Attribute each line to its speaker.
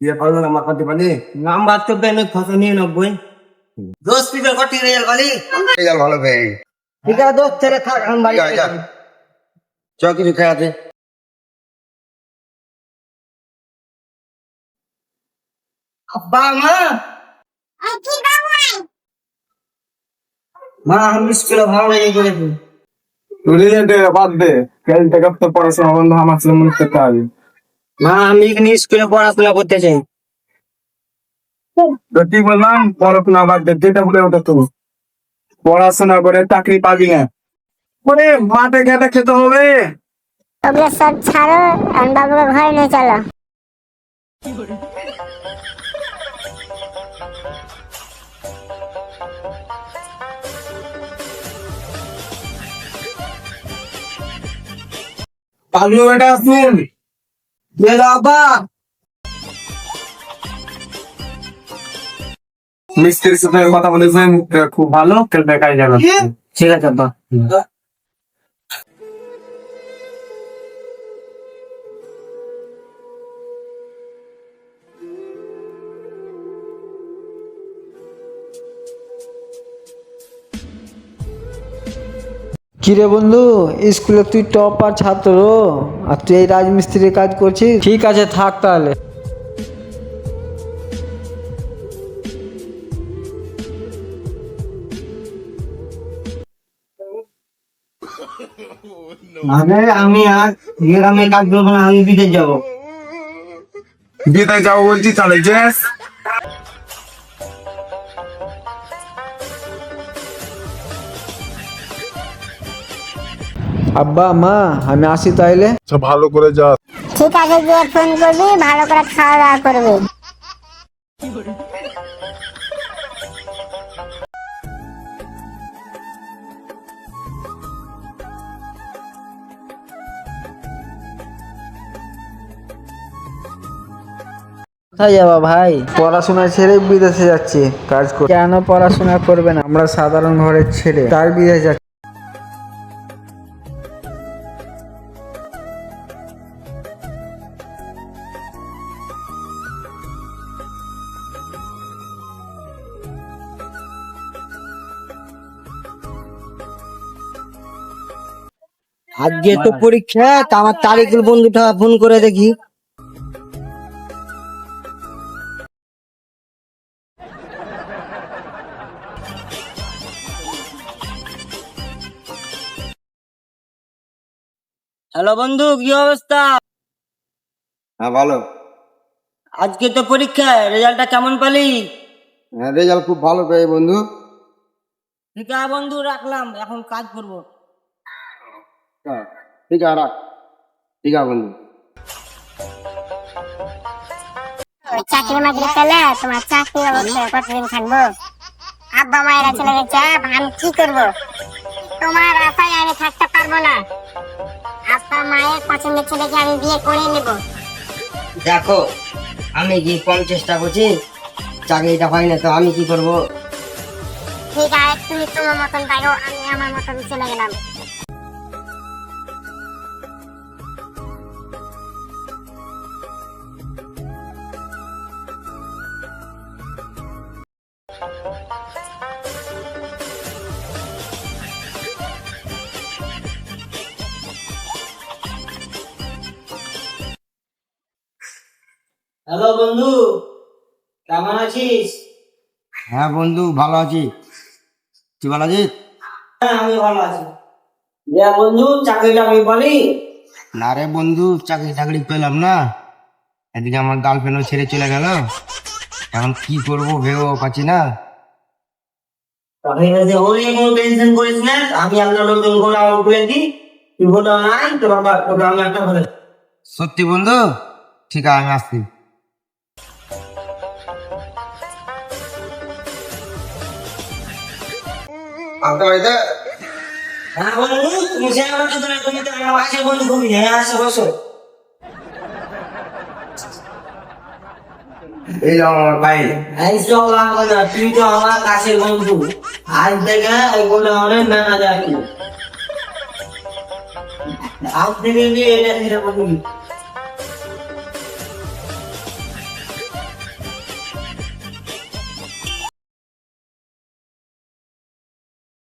Speaker 1: দিয়ে পারল না
Speaker 2: নাম্বার তো পেলে ছশো নিরানব্বই দোষ পিপের কটি রেজাল্ট বলি
Speaker 1: রেজাল্ট ভালো পেয়ে
Speaker 2: ঠিক আছে দোষ ছেড়ে থাক আমি বাড়ি।
Speaker 1: চ কিছু খেয়াতে
Speaker 2: আব্বা মা। মা আমি স্কুলে ভালো লেগে করেছি
Speaker 3: রেজাল্ট বাদ দে। কাল থেকে তো পড়াশোনা বন্ধ আমার ছেলে মনে করতে হবে
Speaker 2: মা আমি এখানে স্কুলে পড়াশোনা করতে চাই
Speaker 3: কি বললাম? পড়াশোনা বাদ দে যেটা বলে ওটা তো। পড়াশোনা করে চাকরি পাবি না। ওরে মাঠে ঘাটে খেতে হবে।
Speaker 4: ওগুলো সব ছাড়ো আর বাবুকে ঘরে নিয়ে চলো।
Speaker 3: পাগলু বেটা শুন
Speaker 2: দিয়ে দাও আব্বা
Speaker 3: মিস্ত্রির সাথে কথা বলেছেন খুব ভালো কাল দেখাই যাবে
Speaker 2: ঠিক আছে আব্বা
Speaker 5: কিরে বন্ধু স্কুলে তুই টপার ছাত্র আর তুই এই রাজমিস্ত্রির কাজ করছিস? ঠিক আছে থাক তাহলে।
Speaker 2: আমি আর গ্রামে কাজ করব না আমি বিদেশ যাব।
Speaker 3: বিদায় যাব বলছি তাহলে
Speaker 5: আব্বা মা আমি আসি তাইলে।
Speaker 3: ভালো করে যা।
Speaker 4: ঠিক আছে গিয়ে ফোন করবি ভালো করে খাওয়া দাওয়া করবি।
Speaker 5: কোথায় যাবা ভাই? পড়াশোনা ছেড়ে বিদেশে যাচ্ছে কাজ করে। কেন পড়াশোনা করবে না? আমরা সাধারণ ঘরের ছেলে তার বিদেশে যাচ্ছে।
Speaker 2: আজকে তো পরীক্ষা তা আমার তারিখের বন্ধুটা ফোন করে দেখি। হ্যালো বন্ধু কি অবস্থা?
Speaker 1: হ্যাঁ ভালো।
Speaker 2: আজকে তো পরীক্ষা রেজাল্টটা কেমন পালি?
Speaker 1: হ্যাঁ রেজাল্ট খুব ভালো পেয়ে বন্ধু।
Speaker 2: ঠিক আছে বন্ধু রাখলাম এখন কাজ করব।
Speaker 1: ঠিক আছে রাখ। ঠিক আছে বন্ধু।
Speaker 4: চাকরি মাকরি পেলে তোমার চাকরি অবশ্যই কতদিন থাকব? আব্বা মায়েরা চলে গেছে আমি কি করব? তোমার আশায় আমি থাকতে পারব না। আব্বা মায়ের পছন্দের ছেলেকে আমি বিয়ে করে নেব।
Speaker 2: দেখো আমি কি কম চেষ্টা করছি চাকরিটা পাই না তো আমি কি করব?
Speaker 4: ঠিক আছে তুমি তোমার মতন থাকো আমি আমার মতন চলে গেলাম।
Speaker 2: হ্যালো বন্ধু কেমন আছিস?
Speaker 1: হ্যাঁ বন্ধু ভালো আছি। তুই ভালো আছিস?
Speaker 2: হ্যাঁ আমি ভালো আছি। যে বন্ধু চাকরি টাকরি বলি
Speaker 1: না রে বন্ধু চাকরি টাকরি পেলাম না। এদিকে আমার গার্লফ্রেন্ডও ছেড়ে চলে গেল। এখন কি করব ভেবেও পাচ্ছি না।
Speaker 2: টেনশন করিস না। আমি একটা নতুন করে আমার করে দিই। তুই বলো নাই তোর বাবা তোকে আমি একটা
Speaker 1: সত্যি বন্ধু? ঠিক আছে আমি আসছি। বাড়িতে
Speaker 2: হ্যাঁ বন্ধু তুমি সে আমার সাথে না, তুমি তো আমার পাশে বন্ধু তুমি হ্যাঁ আসো বসো।
Speaker 1: এই আমার ভাই।
Speaker 2: এই সব লাগবে না তুই তো আমার কাছের বন্ধু। আজ থেকে এগুলো অনেক ম্যানেজার আজ থেকে নিয়ে এটা ধীরে বন্ধু